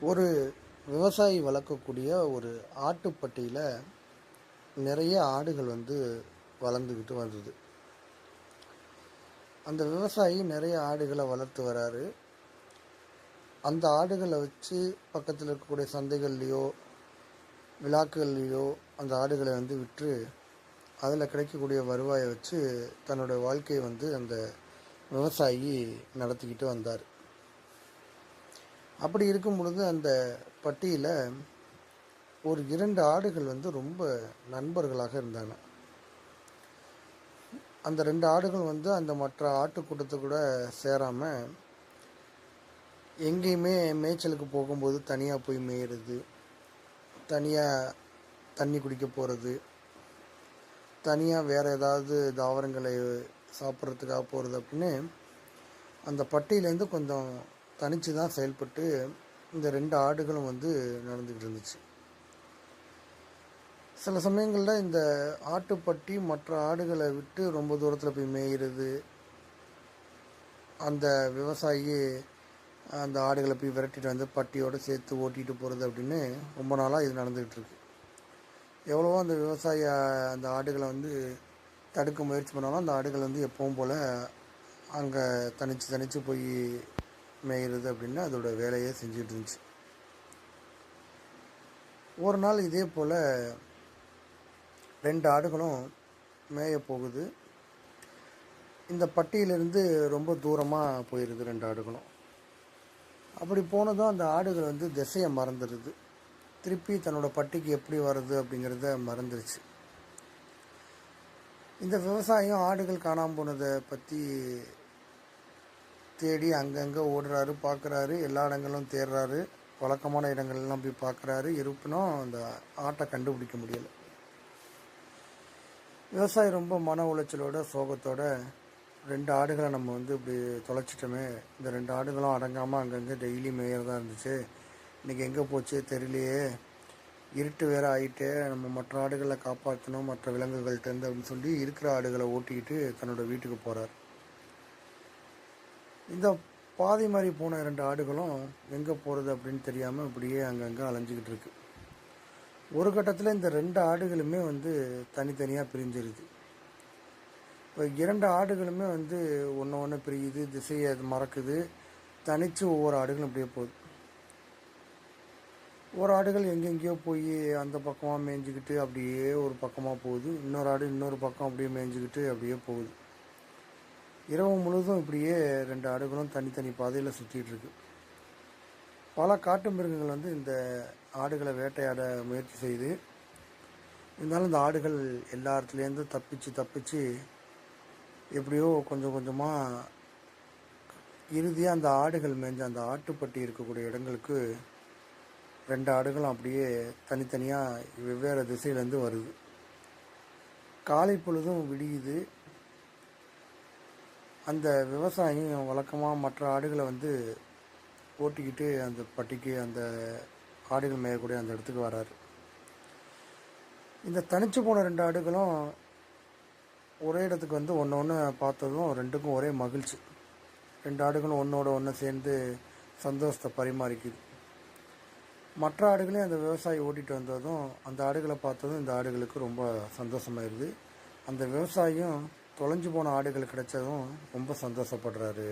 ஒரு விவசாயி வளர்க்கக்கூடிய ஒரு ஆட்டுப்பட்டியில் நிறைய ஆடுகள் வந்து வளர்ந்துக்கிட்டு வந்தது. அந்த விவசாயி நிறைய ஆடுகளை வளர்த்து வராரு. அந்த ஆடுகளை வச்சு பக்கத்தில் இருக்கக்கூடிய சந்தைகள்லேயோ விழாக்கள்லேயோ அந்த ஆடுகளை வந்து விற்று அதில் கிடைக்கக்கூடிய வருவாயை வச்சு தன்னோட வாழ்க்கையை வந்து அந்த விவசாயி நடத்திக்கிட்டு வந்தார். அப்படி இருக்கும் பொழுது அந்த பட்டியில் ஒரு இரண்டு ஆடுகள் வந்து ரொம்ப நண்பர்களாக இருந்தாங்க. அந்த ரெண்டு ஆடுகள் வந்து அந்த மற்ற ஆட்டுக்கூட்டத்தை கூட சேராமல் எங்கேயுமே மேய்ச்சலுக்கு போகும்போது தனியாக போய் மேயிறது தனியாக தண்ணி குடிக்க போகிறது தனியாக வேறு ஏதாவது தாவரங்களை சாப்பிட்றதுக்காக போகிறது அப்படின்னு அந்த பட்டியிலேருந்து கொஞ்சம் தனித்து தான் செயல்பட்டு இந்த ரெண்டு ஆடுகளும் வந்து நடந்துக்கிட்டு இருந்துச்சு. சில சமயங்களில் இந்த ஆட்டுப்பட்டி மற்ற ஆடுகளை விட்டு ரொம்ப தூரத்தில் போய் மேயிறது அந்த விவசாயி அந்த ஆடுகளை போய் விரட்டிட்டு வந்து பட்டியோடு சேர்த்து ஓட்டிகிட்டு போகிறது அப்படின்னு ரொம்ப நாளாக இது நடந்துக்கிட்டு இருக்கு. எவ்வளவோ அந்த விவசாயி அந்த ஆடுகளை வந்து தடுக்க முயற்சி பண்ணாலும் அந்த ஆடுகள் வந்து எப்பவும் போல் அங்கே தனித்து தனித்து போய் மேயிறது அப்படின்னு அதோட வேலையை செஞ்சுட்டு இருந்துச்சு. ஒரு நாள் இதே போல் ரெண்டு ஆடுகளும் மேய போகுது. இந்த பட்டியிலிருந்து ரொம்ப தூரமாக போயிடுது ரெண்டு ஆடுகளும். அப்படி போனதும் அந்த ஆடுகள் வந்து திசையை மறந்துடுது. திருப்பி தன்னோட பட்டிக்கு எப்படி வருது அப்படிங்கிறத மறந்துருச்சு. இந்த விவசாயம் ஆடுகள் காணாமல் போனதை பற்றி தேடி அங்கங்கே ஓடுறாரு பார்க்குறாரு எல்லா இடங்களும் தேடுறாரு. வழக்கமான இடங்கள்லாம் போய் பார்க்குறாரு இருப்பினும் அந்த ஆட்டை கண்டுபிடிக்க முடியலை. விவசாயி ரொம்ப மன உளைச்சலோட சோகத்தோட ரெண்டு ஆடுகளை நம்ம வந்து இப்படி தொலைச்சிட்டோமே. இந்த ரெண்டு ஆடுகளும் அடங்காமல் அங்கங்கே டெய்லி மேயறதா இருந்துச்சு. இன்றைக்கி எங்கே போச்சு தெரியலையே. இருட்டு வேற ஆகிட்டு நம்ம மற்ற ஆடுகளை காப்பாற்றணும் மற்ற விலங்குகள்கிட்டருந்து அப்படின்னு சொல்லி இருக்கிற ஆடுகளை ஓட்டிக்கிட்டு தன்னோட வீட்டுக்கு போகிறார் இந்த பாதி மாதிரி போன ரெண்டு ஆடுகளும் எங்கே போகிறது அப்படின்னு தெரியாமல் இப்படியே அங்கங்கே அலைஞ்சிக்கிட்டு இருக்கு. ஒரு கட்டத்தில் இந்த ரெண்டு ஆடுகளுமே வந்து தனித்தனியாக பிரிஞ்சிருது. இப்போ இரண்டு ஆடுகளுமே வந்து ஒன்று ஒன்று பிரியுது திசையை அது மறக்குது. தனித்து ஒவ்வொரு ஆடுகளும் அப்படியே போகுது. ஒரு ஆடுகள் எங்கெங்கேயோ போய் அந்த பக்கமாக மேய்ஞ்சிக்கிட்டு அப்படியே ஒரு பக்கமாக போகுது. இன்னொரு ஆடு இன்னொரு பக்கம் அப்படியே மேய்ஞ்சிக்கிட்டு அப்படியே போகுது. இரவு முழுதும் இப்படியே ரெண்டு ஆடுகளும் தனித்தனி பாதையில் சுற்றிட்டு இருக்கு. பல காட்டு மிருகங்கள் வந்து இந்த ஆடுகளை வேட்டையாட முயற்சி செய்து இருந்தாலும் இந்த ஆடுகள் எல்லா இடத்துலேருந்து தப்பிச்சு தப்பிச்சு எப்படியோ கொஞ்சம் கொஞ்சமாக இறுதியாக அந்த ஆடுகள் மேஞ்ச அந்த ஆட்டுப்பட்டி இருக்கக்கூடிய இடங்களுக்கு ரெண்டு ஆடுகளும் அப்படியே தனித்தனியாக வெவ்வேறு திசையிலேருந்து வருது. காலை பொழுதும் விடியுது. அந்த விவசாயியும் வழக்கமாக மற்ற ஆடுகளை வந்து ஓட்டிக்கிட்டு அந்த பட்டிக்கு அந்த ஆடுகள் மேயக்கூடிய அந்த இடத்துக்கு வராரு. இந்த தனிச்சு போன ரெண்டு ஆடுகளும் ஒரே இடத்துக்கு வந்து ஒன்று ஒன்று பார்த்ததும் ரெண்டுக்கும் ஒரே மகிழ்ச்சி. ரெண்டு ஆடுகளும் ஒன்றோட ஒன்று சேர்ந்து சந்தோஷத்தை பரிமாறிக்குது. மற்ற ஆடுகளையும் அந்த விவசாயி ஓட்டிகிட்டு வந்ததும் அந்த ஆடுகளை பார்த்ததும் இந்த ஆடுகளுக்கு ரொம்ப சந்தோஷமாயிருது. அந்த விவசாயியும் தொலைஞ்சு போன ஆடுகள் கிடைச்சதும் ரொம்ப சந்தோஷப்படுறாரு.